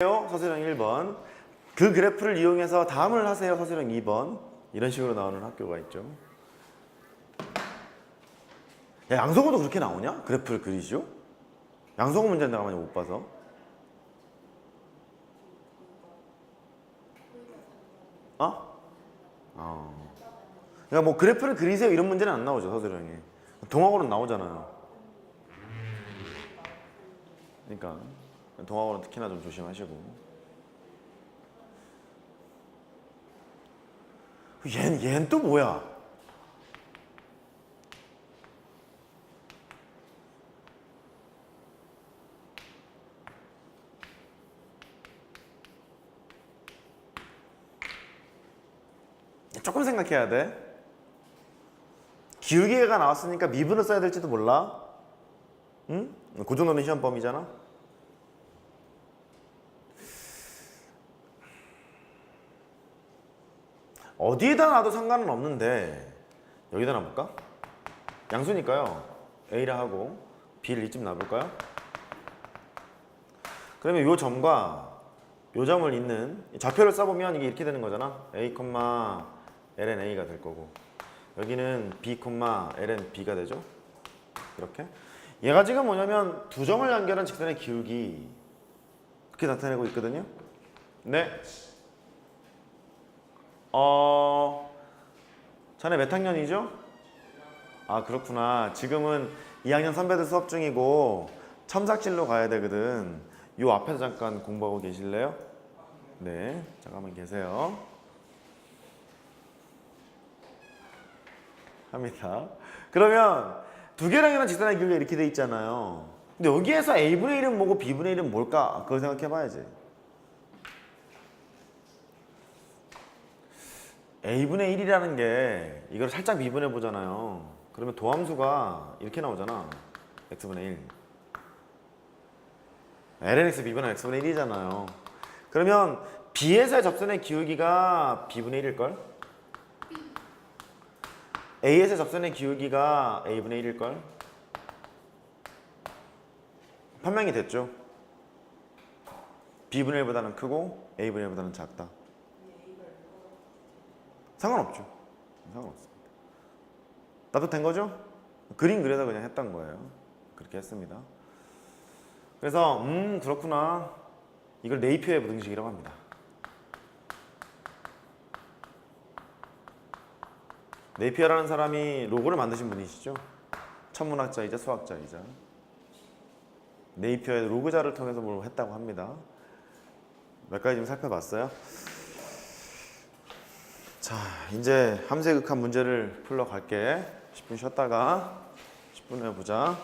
서술형 1번. 그 그래프를 이용해서 다음을 하세요. 서술형 2번. 이런 식으로 나오는 학교가 있죠. 야, 양성호도 그렇게 나오냐? 그래프를 그리죠? 양성호 문제는 내가 많이 못 봐서. 어? 어. 그러니까 뭐 그래프를 그리세요 이런 문제는 안 나오죠 서술형에. 동학원은 나오잖아요. 그러니까 동학원은 특히나 좀 조심하시고. 얘는 얘는 또 뭐야? 조금 생각해야 돼. 기울기가 나왔으니까 미분을 써야 될지도 몰라. 응? 그 정도는 시험 범위잖아. 어디에다 놔도 상관은 없는데 여기다 놔볼까? 양수니까요. A라 하고 B를 이쯤 놔볼까요? 그러면 요 점과 요 점을 잇는 좌표를 써보면 이게 이렇게 되는 거잖아. A, ln A가 될 거고 여기는 B, ln B가 되죠. 이렇게 얘가 지금 뭐냐면 두 점을 연결한 직선의 기울기 그렇게 나타내고 있거든요. 네. 어, 자네 몇 학년이죠? 아 그렇구나. 지금은 2학년 선배들 수업 중이고 첨삭실로 가야 되거든. 요 앞에서 잠깐 공부하고 계실래요? 네, 잠깐만 계세요. 합니다. 그러면 두 개랑 이런 직선의 기울기가 이렇게 돼 있잖아요. 근데 여기에서 a분의 1은 뭐고 b분의 1은 뭘까? 그걸 생각해 봐야지. A분의 1이라는 게 이걸 살짝 미분해 보잖아요. 그러면 도함수가 이렇게 나오잖아. x분의 1. lnx b분의 x분의 1이잖아요. 그러면 b에서의 접선의 기울기가 b분의 1일걸? a에서 접선의 기울기가 a분의 1일걸? 판명이 됐죠? b분의 1보다는 크고 a분의 1보다는 작다. 상관없죠. 상관없습니다. 나도 된 거죠? 그림 그려서 그냥 했던 거예요. 그렇게 했습니다. 그래서 음 그렇구나. 이걸 네이피어의 부등식이라고 합니다. 네이피어라는 사람이 로고를 만드신 분이시죠? 천문학자이자 수학자이자 네이피어의 로그자를 통해서 뭘 했다고 합니다. 몇 가지 좀 살펴봤어요. 자, 이제 함세극한 문제를 풀러 갈게. 10분 쉬었다가 10분 후에 보자.